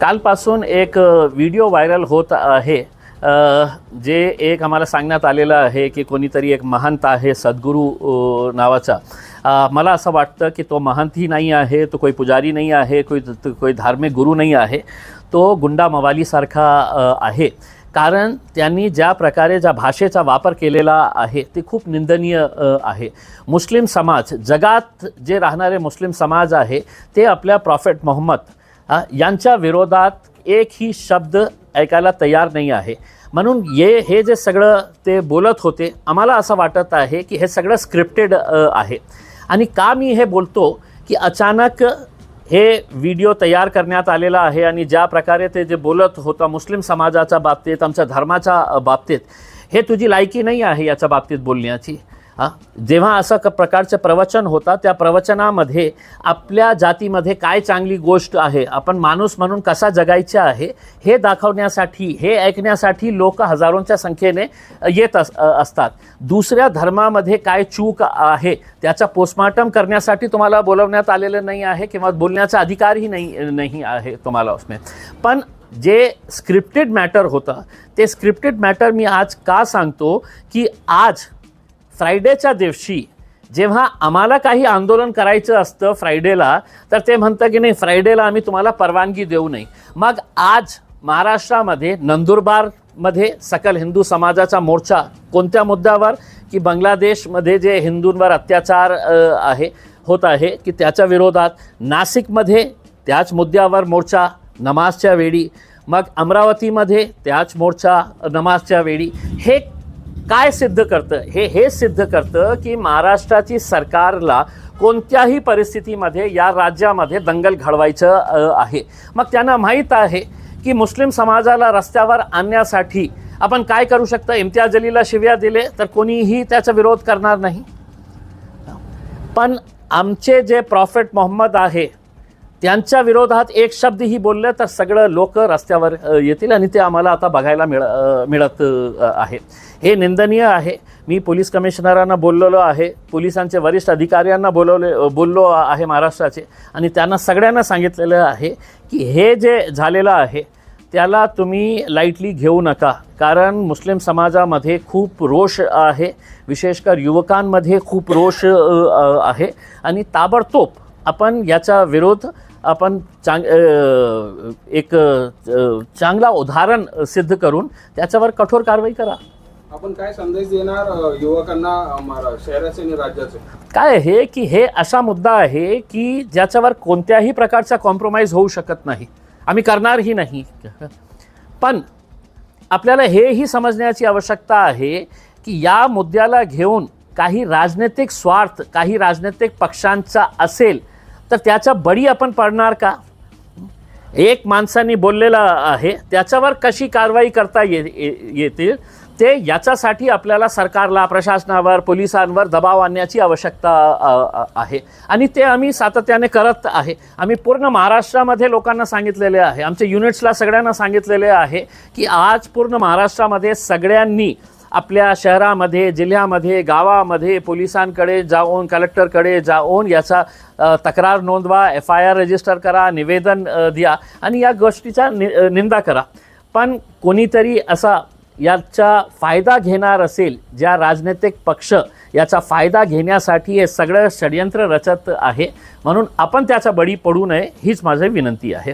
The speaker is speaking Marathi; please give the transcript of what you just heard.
कालपासून एक व्हिडिओ व्हायरल होत आहे. जे एक आम्हाला सांगण्यात आलेलं आहे की कोणीतरी एक महंत आहे सद्गुरू नावाचा. मला असं वाटतं की तो महंतही नाही आहे तो कोई पुजारी नाही आहे कोई कोई धार्मिक गुरु नाही आहे. तो गुंडा मवालीसारखा आहे. कारण त्यांनी ज्या प्रकारे ज्या भाषेचा वापर केलेला आहे ते खूप निंदनीय आहे. मुस्लिम समाज जगात जे राहणारे मुस्लिम समाज आहे ते आपल्या प्रॉफेट मोहम्मद यांच्या विरोधात एकही शब्द ऐकायला तयार नाही आहे. म्हणून ये हे जे सगळं ते बोलत होते आम्हाला असं वाटत आहे की हे सगळं स्क्रिप्टेड आहे. आणि का मी हे बोलतो की अचानक हे व्हिडिओ तयार करण्यात आलेला आहे आणि ज्या प्रकारे ते जे बोलत होता मुस्लिम समाजाच्या बाबतीत आमच्या धर्माच्या बाबतीत हे तुझी लायकी नाही आहे याच्या बाबतीत बोलण्याची. हां? जेव्हा असं क प्रकारचं प्रवचन होता त्या प्रवचनामध्ये आपल्या जातीमध्ये काय चांगली गोष्ट आहे आपण माणूस म्हणून कसा जगायचे आहे हे दाखवण्यासाठी हे ऐकण्यासाठी लोक हजारोंच्या संख्येने येत अस असतात. दुसऱ्या धर्मामध्ये काय चूक आहे त्याचा पोस्टमार्टम करण्यासाठी तुम्हाला बोलवण्यात आलेलं नाही आहे किंवा बोलण्याचा अधिकारही नाही नाही आहे तुम्हाला उसमें. पण जे स्क्रिप्टेड मॅटर होतं ते स्क्रिप्टेड मॅटर मी आज का सांगतो की आज फ्रायडेच्या दिवशी जेव्हा आम्हाला काही आंदोलन करायचं असतं फ्रायडेला तर ते म्हणतं की नाही फ्रायडेला आम्ही तुम्हाला परवानगी देऊ नाही मग आज महाराष्ट्रामध्ये नंदुरबारमध्ये सकल हिंदू समाजाचा मोर्चा कोणत्या मुद्द्यावर? की बांगलादेशमध्ये जे हिंदूंवर अत्याचार आहे होत आहे की त्याच्या विरोधात नाशिकमध्ये त्याच मुद्द्यावर मोर्चा नमाजच्या वेळी मग अमरावतीमध्ये त्याच मोर्चा नमाजच्या वेळी. हे काय सिद्ध करतं? हे हे सिद्ध करतं की महाराष्ट्राची सरकारला कोणत्याही परिस्थितीमध्ये या राज्यामध्ये दंगल घडवायचं आहे. मग त्यांना माहीत आहे की मुस्लिम समाजाला रस्त्यावर आणण्यासाठी आपण काय करू शकतं? इम्तियाज अलीला शिव्या दिले तर कोणीही त्याचा विरोध करणार नाही. पण आमचे जे प्रॉफेट मोहम्मद आहे त्यांच्या विरोधात एक शब्दही बोलले तर सगळं लोक रस्त्यावर येतील आणि ते आम्हाला आता बघायला मिळ मिळत आहे. हे निंदनीय आहे. मी पोलीस कमिशनरांना बोललेलो आहे. पोलिसांचे वरिष्ठ अधिकाऱ्यांना बोलवले बोललो आहे महाराष्ट्राचे. आणि त्यांना सगळ्यांना सांगितलेलं आहे की हे जे झालेलं आहे त्याला तुम्ही लाईटली घेऊ नका. कारण मुस्लिम समाजामध्ये खूप रोष आहे. विशेषकर युवकांमध्ये खूप रोष आहे. आणि ताबडतोब आपण याचा विरोध आपण चांग एक चांगला उदाहरण सिद्ध करून त्याच्यावर कठोर कारवाई करा. आपण काय संदेश देणार युवकांना शहराचे आणि राज्याचे? काय आहे की हे असा मुद्दा आहे की ज्याच्यावर कोणत्याही प्रकारचा कॉम्प्रोमाइज होऊ शकत नाही. आम्ही करणारही नाही. पण आपल्याला हेही समजण्याची आवश्यकता आहे की या मुद्द्याला घेऊन काही राजनैतिक स्वार्थ काही राजनैतिक पक्षांचा असेल तर त्याचा बळी आपण पडणार का? एक माणसाने बोललेलं आहे त्याच्यावर कशी कारवाई करता ये येतील? ते याच्यासाठी आपल्याला सरकारला प्रशासनावर पोलिसांवर दबाव आणण्याची आवश्यकता आहे. आणि ते आम्ही सातत्याने करत आहे. आम्ही पूर्ण महाराष्ट्रामध्ये लोकांना सांगितलेले आहे. आमच्या युनिट्सला सगळ्यांना सांगितलेले आहे की आज पूर्ण महाराष्ट्रामध्ये सगळ्यांनी आपल्या शहरामध्ये जिल्ह्यामध्ये गावामध्ये पोलिसांकडे जाऊन कलेक्टरकडे जाऊन याचा तक्रार नोंदवा एफ आय आर रजिस्टर करा निवेदन द्या आणि या गोष्टीचा नि निंदा करा. पण कोणीतरी असा याचा फायदा घेणार असेल ज्या राजनैतिक पक्ष याचा फायदा घेण्यासाठी हे सगळं षडयंत्र रचत आहे म्हणून आपण त्याचा बळी पडू नये हीच माझी विनंती आहे.